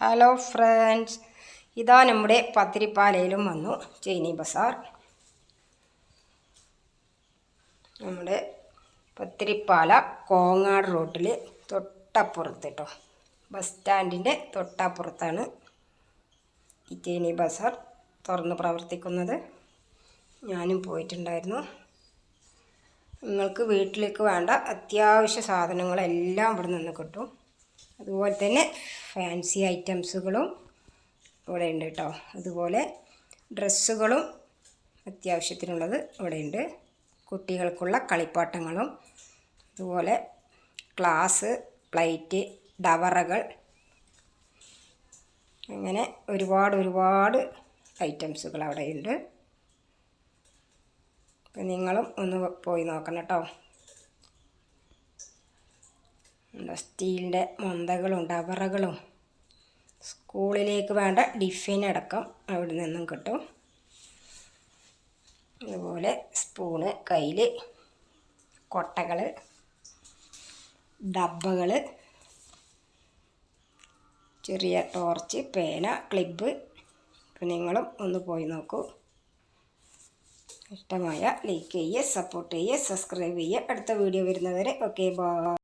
Hello friends ഇതാ നമ്മുടെ പത്തിരിപ്പാലയിലും വന്നു ചൈനി ബസാർ. നമ്മുടെ പത്തിരിപ്പാല കോങ്ങാട് റോട്ടിൽ തൊട്ടപ്പുറത്ത് കേട്ടോ ബസ് സ്റ്റാൻഡിന്റെ തൊട്ടപ്പുറത്താണ് ഈ ചൈനി ബസാർ തുറന്ന് പ്രവർത്തിക്കുന്നത്. ഞാനും പോയിട്ടുണ്ടായിരുന്നു. നിങ്ങൾക്ക് വീട്ടിലേക്ക് വേണ്ട അത്യാവശ്യ സാധനങ്ങളെല്ലാം ഇവിടെ നിന്ന് കിട്ടും. അതുപോലെ തന്നെ ഫാൻസി ഐറ്റംസുകളും ഇവിടെ ഉണ്ട് കേട്ടോ. അതുപോലെ ഡ്രസ്സുകളും അത്യാവശ്യത്തിനുള്ളത് ഇവിടെയുണ്ട്. കുട്ടികൾക്കുള്ള കളിപ്പാട്ടങ്ങളും അതുപോലെ ഗ്ലാസ് പ്ലേറ്റ് ഡവറകൾ അങ്ങനെ ഒരുപാട് ഒരുപാട് ഐറ്റംസുകൾ അവിടെയുണ്ട്. നിങ്ങളും ഒന്ന് പോയി നോക്കണം കേട്ടോ. എന്താ സ്റ്റീലിന്റെ മൊന്തകളും ഡബറകളും സ്കൂളിലേക്ക് വേണ്ട ഡിഫിൻ അടക്കം അവിടെ നിന്നും കിട്ടും. അതുപോലെ സ്പൂണ് കയ്യിൽ കൊട്ടകൾ ഡബ്ബകൾ ചെറിയ ടോർച്ച് പേന ക്ലിബ്. നിങ്ങളും ഒന്ന് പോയി നോക്കൂ. ഇഷ്ടമായ ലൈക്ക് ചെയ്യുക സപ്പോർട്ട് ചെയ്യുക സബ്സ്ക്രൈബ് ചെയ്യുക അടുത്ത വീഡിയോ വരുന്നവരെ ഓക്കെ ബൈ.